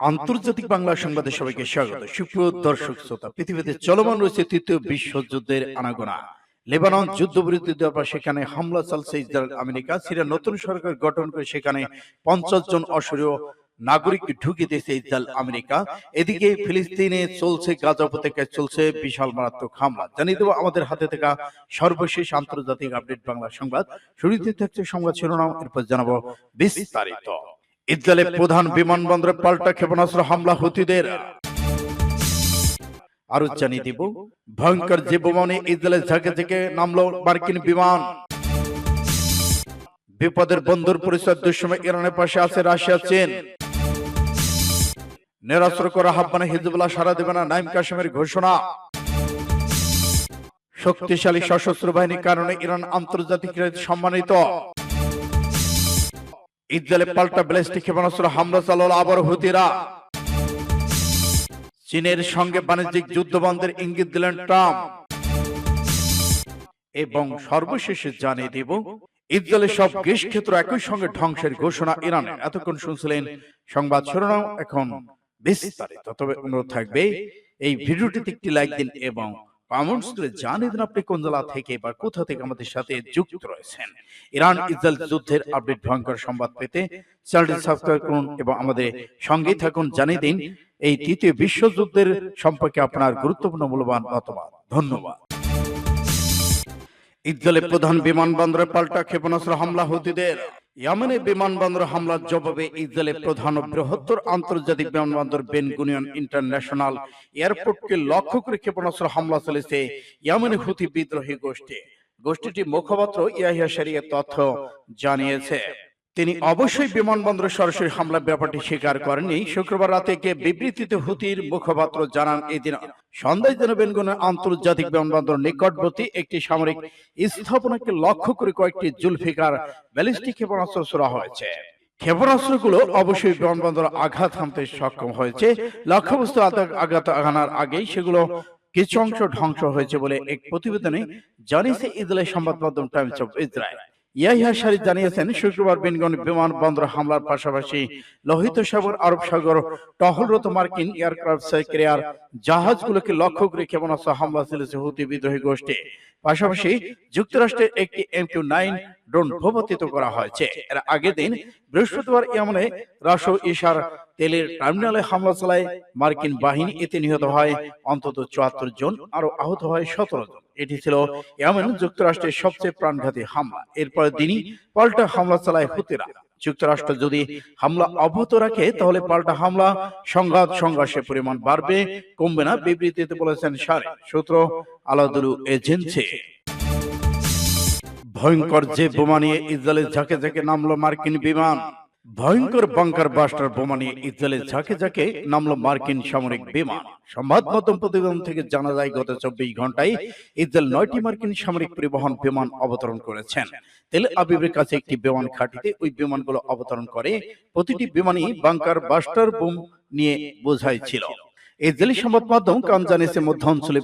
আন্তর্জাতিক বাংলা সংবাদে সবাইকে স্বাগত। সুপ্রিয় দর্শক শ্রোতা পৃথিবীতে চলমান রয়েছে তৃতীয় বিশ্বযুদ্ধের আনাগোনা। লেবানন যুদ্ধবিরতি দেওয়ার পর সেখানে হামলা চালছে ইসরায়েল আমেরিকা। সিরিয়া নতুন সরকার গঠন করে সেখানে পঞ্চাশ জন অসুরীয় নাগরিক ঢুকে দিয়েছে ইসরায়েল আমেরিকা। এদিকে ফিলিস্তিনে চলছে গাজা উপত্যকায় চলছে বিশাল মারাত্মক হামলা। জানিয়ে দেবো আমাদের হাতে থাকা সর্বশেষ আন্তর্জাতিক আপডেট বাংলা সংবাদ। শুরুতে থাকছে সংবাদ শিরোনাম। এরপর জানাব বিস্তারিত ইসরায়েলের প্রধান বিমানবন্দরে পাল্টা ক্ষেপণাস্ত্র হামলা হুতিদের। আরও জানিয়ে দিব, ভয়ঙ্কর যে বোমানে ইসরায়েলের ঝাঁকে থেকে নামলো মার্কিন বিমান। বিপদের বন্ধুর পরিচয় দুঃসময় ইরানের পাশে আছে রাশিয়া, চীন। নিরাস্ত্র করা আহ্বানে হিজবুল্লাহ সারা দেবে না নাইম কাশ্মীর ঘোষণা। শক্তিশালী সশস্ত্র বাহিনীর কারণে ইরান আন্তর্জাতিক সম্মানিত। ইসরায়েলে পাল্টা ব্যালিস্টিক ক্ষেপণাস্ত্র হামলা চালালো আবার হুতিরা চীনের সঙ্গে বাণিজ্যিক যুদ্ধ বন্ধের ইঙ্গিত দিলেন ট্রাম্প। এবং সর্বশেষে জানিয়ে দেব ইসরায়েলের সব গ্রীস ক্ষেত্র একই সঙ্গে ধ্বংসের ঘোষণা ইরানের। এতক্ষণ শুনছিলেন সংবাদ শিরোনাম, এখন বিস্তারিত। তবে অনুরোধ থাকবে, এই ভিডিওটিতে একটি লাইক দিন এবং দিন আপনি কোন জেলা থেকে বা কোথা থেকে আমাদের সাথে যুক্ত রয়েছেন? ইরান ইসরায়েল যুদ্ধের আপডেট ভয়ঙ্কর সংবাদ পেতে চ্যানেলটি সাবস্ক্রাইব করুন এবং আমাদের সঙ্গেই থাকুন জানিয়ে দিন এই তৃতীয় বিশ্বযুদ্ধের সম্পর্কে আপনার গুরুত্বপূর্ণ মূল্যবান মতামত। ধন্যবাদ। ইসরায়েলের প্রধান বিমানবন্দরে পাল্টা ক্ষেপণাস্ত্র হামলা হুতিদের। ইয়ামেনে বিমানবন্দর হামলার জবাবে ইসরায়েলের প্রধান ও বৃহত্তর আন্তর্জাতিক বিমানবন্দর বেন গুনিয়ন ইন্টারন্যাশনাল এয়ারপোর্টকে লক্ষ্য করে ক্ষেপণাস্ত্র হামলা চলেছে ইয়ামেনে হুতি বিদ্রোহী গোষ্ঠী। গোষ্ঠীটি মুখপাত্র ইয়াহিয়া শরিয়ার তথ্য জানিয়েছে। তিনি অবশ্যই বিমানবন্দরে সরাসরি হামলার ব্যাপারটি স্বীকার করেননি। শুক্রবার রাতে কে বিবৃতিতে হুতির মুখপাত্র জানান, এদিন যেন বেনগুনের আন্তর্জাতিক বিমানবন্দর নিকটবর্তী একটি সামরিক স্থাপনাকে লক্ষ্য করে কয়েকটি জুলফিকার ব্যালিস্টিক ক্ষেপণাস্ত্র ছোড়া হয়েছে। ক্ষেপণাস্ত্রগুলো অবশ্যই বিমানবন্দর আঘাত হানতে সক্ষম হয়েছে। লক্ষ্যবস্তু আঘাত আনার আগেই সেগুলো কিছু অংশ ধ্বংস হয়েছে বলে এক প্রতিবেদনে জানিয়েছে ইসরায়েল সংবাদ মাধ্যম Times of Israel. Yahya Sharid জানিয়েছেন শুক্রবার বিনগন বিমানবন্দর হামলার পাশাপাশি লোহিত সাগর আরব সাগর টহলরত মার্কিন এয়ারক্রাফট ক্রিয়ার জাহাজগুলোকে লক্ষ্য করে ক্ষেপণাস্ত্র হামলা চলেছে হুতি বিদ্রোহী গোষ্ঠী। পাশাপাশি যুক্তরাষ্ট্রের একটি এম কিউ নাইন ড্রোন ভূপাতিত করা হয়েছে। এর আগের দিন বৃহস্পতিবার ইয়েমনে রাশো ইশার তেলের টার্মিনালে হামলা চালায় মার্কিন বাহিনী। এতে নিহত হয় অন্তত চুয়াত্তর জন আরও আহত হয় সতেরো জন। এটি ছিল ইয়েমেন যুক্তরাষ্ট্রের সবচেয়ে প্রাণঘাতী হামলা। এরপরে দিনই পাল্টা হামলা চালায় হুতিরা। যুক্তরাষ্ট্র যদি হামলা অব্যাহত রাখে, তাহলে পাল্টা হামলা, সংঘাত, সংঘর্ষের পরিমাণ বাড়বে, কমবে না, বিবৃতিতে বলেছেন সারে, সূত্র আলাদুলু এজেন্সি। ভয়ঙ্কর যে বোমা নিয়ে ইসরায়েলের ঝাঁকে ঝাঁকে নামলো মার্কিন বিমান। ভয়ঙ্কর বাংকার বাস্টার বোমা নিয়ে ইসরায়েলের ঝাঁকে ঝাঁকে নামলো মার্কিন সামরিক বিমান। সংবাদ মাধ্যম প্রতিবেদন থেকে জানা যায়, গত চব্বিশ ঘন্টায় ইসরায়েল নয়টি মার্কিন সামরিক পরিবহন বিমান অবতরণ করেছেন। তেল আবিবের কাছে একটি বিমান খাটিতে ওই বিমানগুলো অবতরণ করে, প্রতিটি বিমানই বাংকার বাস্টার বোম নিয়ে বোঝাই ছিল। ইসরায়েলি সংবাদ মাধ্যম কান জানিয়েছে মধ্য অঞ্চলে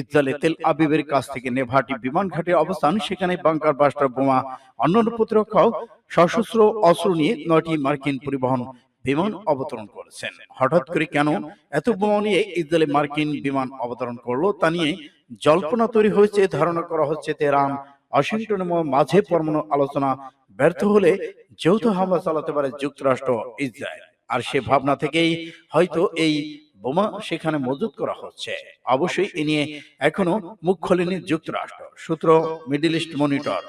ইসরায়েলের তেল আবিবের কাছ থেকে নেভাটি বিমান ঘাটের অবস্থান সেখানে বাংকার বাস্টার বোমা অন্যান্য প্রতিরক্ষাও সশস্ত্র অস্ত্র নিয়ে নয়টি মার্কিন পরিবহন বিমান অবতরণ করেছেন। হঠাৎ করে কেন এত বোমা নিয়ে ইসরায়েলে মার্কিন বিমান অবতরণ করল তা নিয়ে জল্পনা তৈরি হয়েছে ধারণা করা হচ্ছে তেহরান। ওয়াশিংটনের মাঝে পরমাণু আলোচনা ব্যর্থ হলে যৌথ হামলা চালাতে পারে যুক্তরাষ্ট্র ইসরায়েল আর সে ভাবনা থেকেই হয়তো এই বোমা সেখানে মজুত করা হচ্ছে। অবশ্যই এ নিয়ে এখনও মুখ খোলেনি যুক্তরাষ্ট্র। সূত্র মিডিল ইস্ট মনিটর।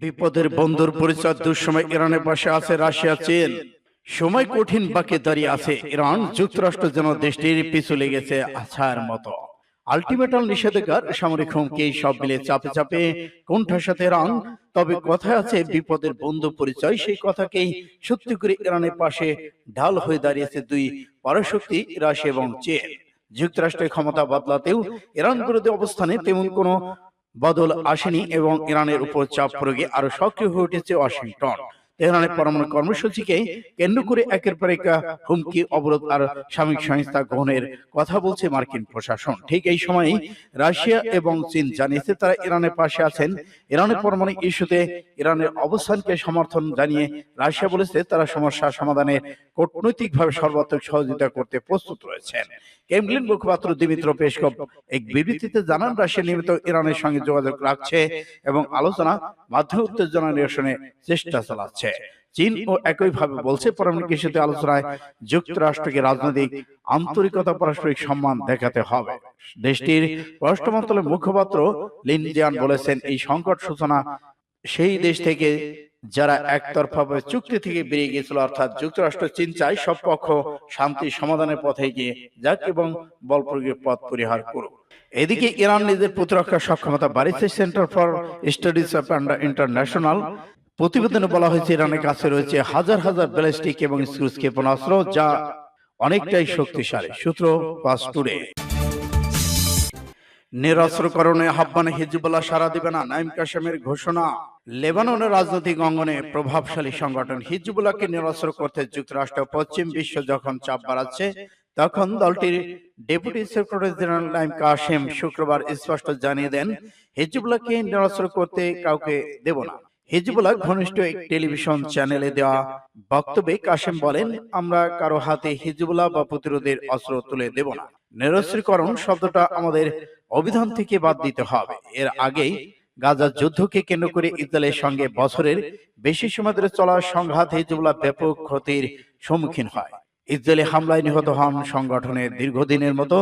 বিপদের বন্ধুর পরিচয় দুঃসময় ইরানের পাশে আছে রাশিয়া, চীন। সময় কঠিন, বাকি দাঁড়িয়ে আছে ইরান। যুক্তরাষ্ট্র যেন দেশটির পিছু লেগেছে আছার মতো। আলটিমেটাল নিষেধাজ্ঞার সামরিক হুমকি সব মিলে চাপে চাপে কোণঠার সাথে ইরান তবে কথায় আছে বিপদের বন্ধু পরিচয় সেই কথাকেই সত্যি করে ইরানের পাশে ঢাল হয়ে দাঁড়িয়েছে দুই পরাশক্তি রাশিয়া এবং চীন। যুক্তরাষ্ট্রের ক্ষমতা বদলাতেও ইরান বিরোধী অবস্থানে তেমন কোনো বদল আসেনি এবং ইরানের উপর চাপ প্রয়োগে আরও সক্রিয় হয়ে উঠেছে ওয়াশিংটন। তেহরানের পরমাণু কর্মসূচিকে কেন্দ্র করে একের পর এক হুমকি, অবরোধ আর সাময়িক সংস্থা গ্রহণের কথা বলছে মার্কিন প্রশাসন। ঠিক এই সময়ই রাশিয়া এবং চীন জানিয়েছে তারা ইরানের পাশে আছেন। ইরানের পরমাণু ইস্যুতে ইরানের অবস্থানকে সমর্থন জানিয়ে রাশিয়া বলেছে তারা সমস্যা সমাধানে কূটনৈতিকভাবে সর্বাত্মক সহযোগিতা করতে প্রস্তুত রয়েছেন। ক্রেমলিন মুখপাত্র দিমিত্র পেশকভ এক বিবৃতিতে জানান, রাশিয়া নিয়মিত ইরানের সঙ্গে যোগাযোগ রাখছে এবং আলোচনা মাধ্যমে উত্তেজনা নিরসনে চেষ্টা চালাচ্ছে। চীন ও একইভাবে বলছে পরমাণু ইস্যুতে আলোচনায় যুক্তরাষ্ট্রকে রাজনৈতিক আন্তরিকতা, পারস্পরিক সম্মান দেখাতে হবে। দেশটির পররাষ্ট্র মন্ত্রণালয়ের মুখপাত্র লিন জিয়ান বলেছেন, এই সংকট সূচনা সেই দেশ থেকে যারা একতরফাভাবে চুক্তি থেকে বেরিয়ে গিয়েছিল, অর্থাৎ যুক্তরাষ্ট্র, চীন চায় সব পক্ষ শান্তি সমাধানের পথে গিয়ে যাক এবং বল প্রয়োগের পথ পরিহার করুক। এদিকে ইরান নিজের প্রতিরক্ষা সক্ষমতা বাড়িয়েছে centre for studies of international প্রতিবেদনে বলা হয়েছে ইরানের কাছে রয়েছে হাজার হাজার ব্যালিস্টিক এবং ক্রুজ ক্ষেপণাস্ত্র যা অনেকটাই শক্তিশালী। সূত্র পাস টুডে। নিরস্ত্রকরণে আহ্বানে হিজবুল্লাহ সারা দিবে না। নাইম কাশেমের ঘোষণা লেবাননের রাজনৈতিক অঙ্গনে প্রভাবশালী সংগঠন হিজবুল্লাহকে নিরস্ত্র করতে যুক্তরাষ্ট্র পশ্চিম বিশ্ব যখন চাপ বাড়াচ্ছে তখন দলটির deputy secretary general Naim Qassem শুক্রবার স্পষ্ট জানিয়ে দেন হিজবুল্লাহকে নিরস্ত্র করতে কাউকে দেব না। হিজবুল্লাহ ঘনিষ্ঠ এক টেলিভিশন চ্যানেলে দেওয়া বক্তব্যে কাশেম বলেন, আমরা কারও হাতে হিজবুল্লাহ বা প্রতিরোধের অস্ত্র তুলে দেব না। নিরস্ত্রীকরণ শব্দটা আমাদের অভিধান থেকে বাদ দিতে হবে। এর আগেই গাজার যুদ্ধকে কেন্দ্র করে ইসরায়েলের সঙ্গে বছরের বেশি সময় ধরে চলা সংঘাত হিজবুল্লাহ ব্যাপক ক্ষতির সম্মুখীন হয়। ইসরায়েলি হামলায় নিহত হন সংগঠনের দীর্ঘদিনের মতো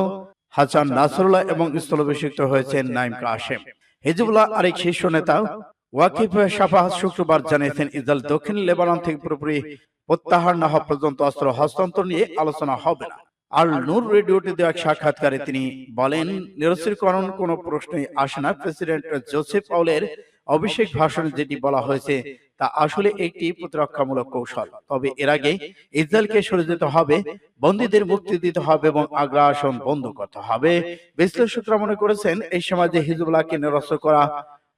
হাসান নাসরুল্লাহ এবং স্থলভিষিক্ত হয়েছেন নাইম কাশেম। হিজবুল্লাহ আরেক শীর্ষ নেতা ওয়াকিফ শুক্রবার জানিয়েছেন, ইসরায়েল দক্ষিণ লেবানন থেকে পুরোপুরি প্রত্যাহার না হওয়া পর্যন্ত অস্ত্র হস্তান্তর নিয়ে আলোচনা হবে না। আর নূর রেডিওতে দেওয়া এক সাক্ষাৎকারে তিনি বলেন, নিরস্ত্রীকরণ কোনো প্রশ্নই আসে না। প্রেসিডেন্ট জোসেফ পাউলের অভিষেক ভাষণে যেটি বলা হয়েছে, তা আসলে একটি প্রতিরক্ষামূলক কৌশল। তবে এর আগে ইসরায়েলকে সরে যেতে হবে, বন্দীদের মুক্তি দিতে হবে এবং আগ্রাসন বন্ধ করতে হবে। বিশ্লেষকরা মনে করেছেন, এই সমাজে হিজবুল্লাহকে নিরস্ত্র করা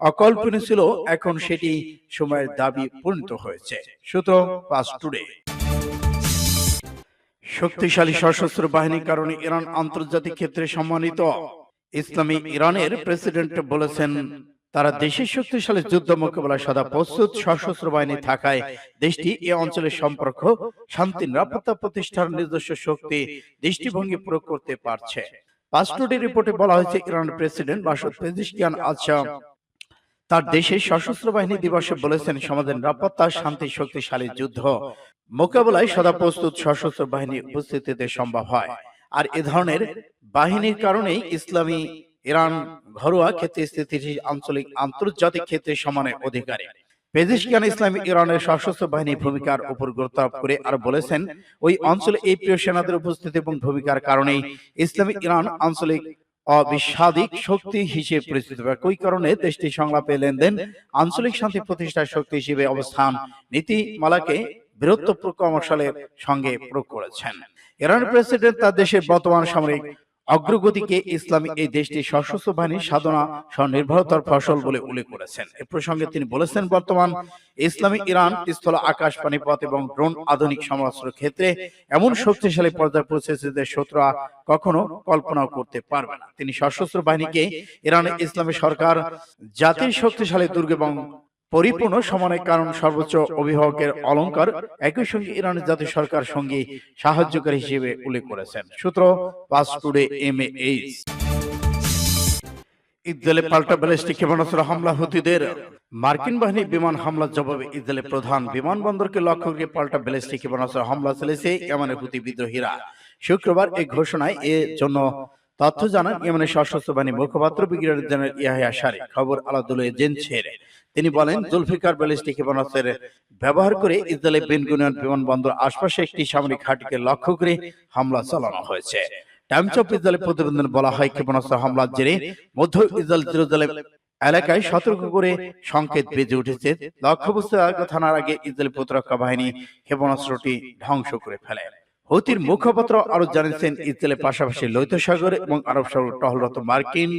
অকল্পনীয় ছিল এখন সেটি সময়ের দাবি পূর্ণিত হয়েছে। সূত্র পাস টুডে। শক্তিশালী সশস্ত্র বাহিনীর কারণে ইরান আন্তর্জাতিক ক্ষেত্রে সম্মানিত। ইসলামী ইরানের প্রেসিডেন্ট বলেছেন তারা দেশের শক্তিশালী যুদ্ধ মোকাবেলায় সদা প্রস্তুত সশস্ত্র বাহিনী থাকায় দেশটি এ অঞ্চলের সম্পর্ক শান্তি নিরাপত্তা প্রতিষ্ঠার নিজস্ব শক্তি দৃষ্টিভঙ্গি প্রয়োগ করতে পারছে। পাসপোর্টি রিপোর্টে বলা হয়েছে ইরানের প্রেসিডেন্ট বাসুদ পেজিশকিয়ান আচ্ছা তার দেশের সশস্ত্র বাহিনী দিবসে বলেছেন সমাজের নিরাপত্তা শান্তি শক্তিশালী যুদ্ধ। মোকাবেলায় সদা প্রস্তুত সশস্ত্র বাহিনী উপস্থিতিতে সম্ভব হয়। আর এ ধরনের বাহিনীর কারণেই ইসলামী ইরান ঘরোয়া ক্ষেত্রে স্থিতিশীল আঞ্চলিক আন্তর্জাতিক ক্ষেত্রে সমানে অধিকারী। পেজিশকিয়ান ইসলামী ইরানের সশস্ত্র বাহিনীর ভূমিকার উপর গুরুত্ব আরোপ করে আর বলেছেন ওই অঞ্চলে এই প্রিয় সেনাদের উপস্থিতি এবং ভূমিকার কারণেই ইসলামী ইরান আঞ্চলিক অবিস্বাদিক শক্তি হিসেবে পরিচিত ওই কারণে দেশটি সংলাপে লেনদেন, আঞ্চলিক শান্তি প্রতিষ্ঠার শক্তি হিসেবে অবস্থান নীতিমালাকে বীরত্ব প্রকমশালের সঙ্গে প্রয়োগ করেছেন। ইরানের প্রেসিডেন্ট তার দেশের বর্তমান সামরিক অগ্রগতিকে ইসলামী এই দেশটির সশস্ত্র বাহিনীর সাধনা স্বনির্ভরতার ফসল বলে উল্লেখ করেছেন। এ প্রসঙ্গে তিনি বলেছেন বর্তমান ইসলামী ইরান স্থল আকাশ পানিপথ এবং ড্রোন আধুনিক সমরাস্ত্র ক্ষেত্রে এমন শক্তিশালী পর্যায়ে পৌঁছেছে যে শত্রুরা কখনো কল্পনাও করতে পারবে না। তিনি সশস্ত্র বাহিনীকে ইরানের ইসলামী সরকার জাতির শক্তিশালী দুর্গ এবং পরিপূর্ণ সমানের কারণ সর্বোচ্চ অভিভাবকের অলংকার একই সঙ্গে ইরানের জাতীয় সরকার সঙ্গে সাহায্যকারী হিসেবে উল্লেখ করেছেন। সূত্র পাস টুডে এম এইচ। ইসরায়েলে পাল্টা ব্যালিস্টিক ক্ষেপণাস্ত্র হামলা হুতিদের। মার্কিন বাহিনী বিমান হামলার জবাবে ইসরায়েলের প্রধান বিমানবন্দরকে লক্ষ্য করে পাল্টা ব্যালিস্টিক ক্ষেপণাস্ত্র হামলা চালিয়েছে ইয়েমেনের হুতি বিদ্রোহীরা। শুক্রবার এই ঘোষণায় এর জন্য তথ্য জানান ইয়েমেনের সশস্ত্র বাহিনী মুখপাত্র ব্রিগেডিয়ার জেনারেল ইয়াহিয়া শারি খবর আলাদুল এজেন্সির তিনি বলেন জুলফিকার ব্যালিস্টিক ক্ষেপণাস্ত্রের ব্যবহার করে ইসরায়েলের বেনগুনিয়ন বিমানবন্দর আশপাশে একটি সামরিক ঘাঁটিকে লক্ষ্য করে হামলা চালানো হয়েছে। টাইমস অফ ইসরায়েলের প্রতিবেদনে বলা হয় ক্ষেপণাস্ত্র হামলার জেরে মধ্য ইসরায়েল জেরুজালেম এলাকায় সতর্ক করে সংকেত বেজে উঠেছে। লক্ষ্যবস্তু থানার আগে ইসরায়েল প্রতিরক্ষা বাহিনী ক্ষেপণাস্ত্রটি ধ্বংস করে ফেলে। হতির মুখপাত্র আরও জানিয়েছেন ইসরায়েলের পাশাপাশি লৈত সাগর এবং আরব সাগর টহলরত মার্কিন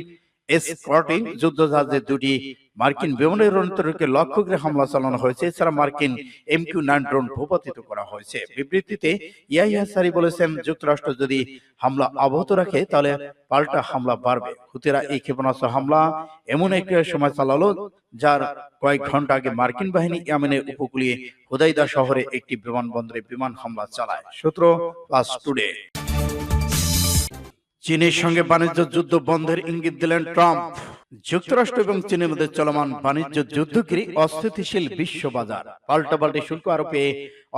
এসকর্টিং যুদ্ধজাহাজের দুটি মার্কিন বিমানের রণতরীকে লক্ষ্য করে হামলা চালানো হয়েছে। এছাড়া মার্কিন এম কিউ নাইন ড্রোন ভূপাতিত করা হয়েছে। বিবৃতিতে ইয়াহিয়া সারি বলেছেন, যুক্তরাষ্ট্র যদি হামলা অব্যাহত রাখে, তাহলে পাল্টা হামলা বাড়বে। হুতিরা এই ক্ষেপণাস্ত্র হামলা এমন একটি সময় চালালো, যার কয়েক ঘণ্টা আগে মার্কিন বাহিনী ইয়েমেনের উপকূলীয় হুদাইদা শহরে একটি বিমানবন্দরে বিমান হামলা চালায়। সূত্র প্লাস টুডে। চীনের সঙ্গে বাণিজ্য যুদ্ধ বন্ধের ইঙ্গিত দিলেন ট্রাম্প। যুক্তরাষ্ট্র এবং চীনের মধ্যে চলমান বাণিজ্য যুদ্ধকে অস্থিতিশীল বিশ্ব বাজার। পাল্টাপাল্টি শুল্ক আরোপে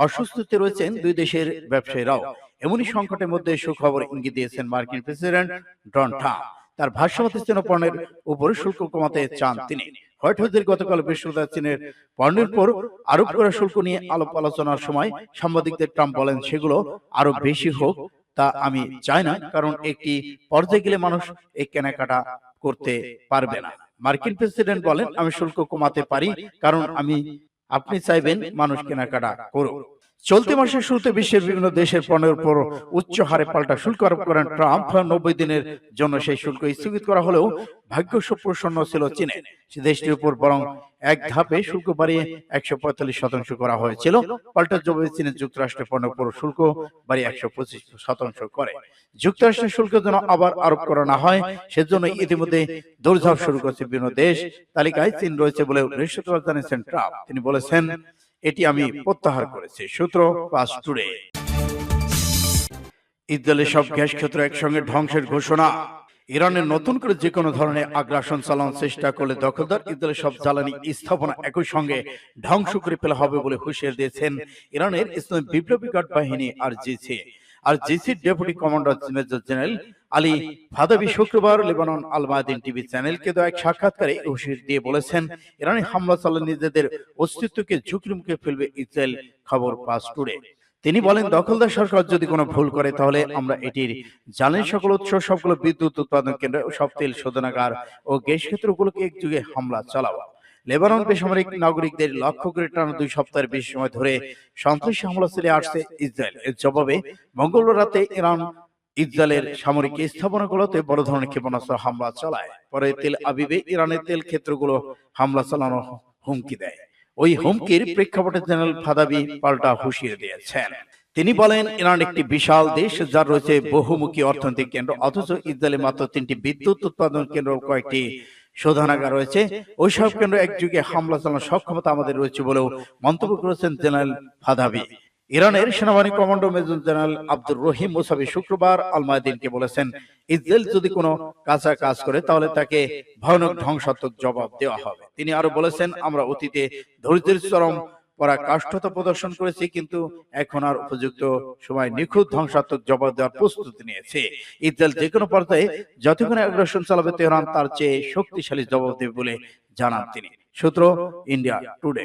অসুস্থতে রয়েছেন দুই দেশের ব্যবসায়ীরাও। এমনই সংকটের মধ্যে সুখবর ইঙ্গিত দিয়েছেন মার্কিন প্রেসিডেন্ট ডোনাল্ড ট্রাম্প। তার ভাষ্যমতে চীন পণ্যের উপর শুল্ক কমাতে চান তিনি। হোয়াইট হাউসের গতকাল বৃহস্পতিবার চীনের পণ্যের উপর আরোপ করা শুল্ক নিয়ে আলাপ আলোচনার সময় সাংবাদিকদের ট্রাম্প বলেন, সেগুলো আরও বেশি হোক তা আমি চাই না, কারণ একটি পর্যায়ে গেলে মানুষ এই কেনাকাটা করতে পারবে না। মার্কিন প্রেসিডেন্ট বলেন, আমি শুল্ক কমাতে পারি, কারণ আমি, আপনি চাইবেন মানুষ কেনাকাটা করুক। চলতি মাসের শুরুতে বিশ্বের বিভিন্ন দেশের পণ্যের উপর উচ্চ হারে পাল্টা শুল্ক আরোপ করেন ট্রাম্প। নব্বই দিনের জন্য সেই শুল্ক স্থগিত করা হলেও ভাগ্য সুপ্রসন্ন ছিল চীনে। দেশটির উপর বরং এক ধাপে শুল্ক বাড়িয়ে একশো পঁয়তাল্লিশ শতাংশ করা হয়েছিল। পাল্টা জবাবে চীনের যুক্তরাষ্ট্রের পণ্যের উপর শুল্ক বাড়িয়ে একশো পঁচিশ শতাংশ করে। যুক্তরাষ্ট্রের শুল্ক যেন আবার আরোপ করা না হয় সেজন্য ইতিমধ্যে দৌড়ঝাঁপ শুরু করেছে বিভিন্ন দেশ। তালিকায় চীন রয়েছে বলে বৃহস্পতিবার জানিয়েছেন ট্রাম্প। তিনি বলেছেন এটি আমি প্রত্যাহার করেছি। সূত্র পাস টুডে। ইসরায়েলের সব গ্যাস ক্ষেত্র একসঙ্গে ধ্বংসের ঘোষণা। ইরানের নতুন করে যে কোনো ধরনের আগ্রাসন চালানোর চেষ্টা করলে দখলদার ইসরায়েলের সব জ্বালানি স্থাপনা একই সঙ্গে ধ্বংস করে ফেলা হবে বলে হুঁশিয়ার দিয়েছেন ইরানের ইসলামী বিপ্লবী গার্ড বাহিনী R GC. R জিসির deputy commander major general Ali Fadavi শুক্রবার লেবানন আল মাদিন টিভি চ্যানেলকে দেওয়া এক সাক্ষাৎকারে হুঁশিয়ার দিয়ে বলেছেন ইরানি হামলা চালালে নিজেদের অস্তিত্বকে ঝুঁকির মুখে ফেলবে ইসরায়েল খবর পাস টুডে তিনি বলেন দখলদার সরকার যদি কোনো ভুল করে তাহলে আমরা এটির জ্বালানি সকল উৎস সবগুলো বিদ্যুৎ উৎপাদন কেন্দ্র সব তেল শোধনাগার ও গ্যাস ক্ষেত্রগুলোকে একযুগে হামলা চালাবো লেবানন বেসামরিক নাগরিকদের লক্ষ্য করে টানা দুই সপ্তাহের বেশি সময় ধরে সন্ত্রাসী হামলা চলে আসছে ইসরায়েল। এর জবাবে মঙ্গলবার রাতে ইরান ইসরায়েলের সামরিক স্থাপনাগুলোতে বড় ধরনের ক্ষেপণাস্ত্র হামলা চালায়। পরে তেল আবিবে ইরানের তেল ক্ষেত্রগুলো হামলা চালানো হুমকি দেয়। ওই হুমকির প্রেক্ষাপটে জেনারেল ফাদাবি পাল্টা হুঁশিয়ে দিয়েছেন। তিনি বলেন ইরান একটি বিশাল দেশ যার রয়েছে বহুমুখী অর্থনৈতিক কেন্দ্র। অথচ ইসরায়েলে মাত্র তিনটি বিদ্যুৎ উৎপাদন কেন্দ্র কয়েকটি শোধনাগার রয়েছে। ওই সব কেন্দ্র একযুগে হামলা চালানোর সক্ষমতা আমাদের রয়েছে বলেও মন্তব্য করেছেন জেনারেল ফাদাবি। ইরানের সেনাবাহিনী commando major general Abdur Rahim Mousavi শুক্রবার আলমায়দিনকে বলেছেন ইসরায়েল যদি কোনো কাঁচা কাজ করে তাহলে তাকে ভয়ানক ধ্বংসাত্মক জবাব দেওয়া হবে। তিনি আরও বলেছেন আমরা অতীতে ধৈর্যের চরম পরাকাষ্ঠতা প্রদর্শন করেছে, কিন্তু এখন আর উপযুক্ত সময় নিখুঁত ধ্বংসাত্মক জবাব দেওয়ার প্রস্তুতি নিয়েছে। ইসরায়েল যে কোনো পর্যায়ে যতক্ষণ আগ্রাসন চালাবে, তেহরান তার চেয়ে শক্তিশালী জবাব দেবে বলে জানান তিনি। সূত্র ইন্ডিয়া টুডে।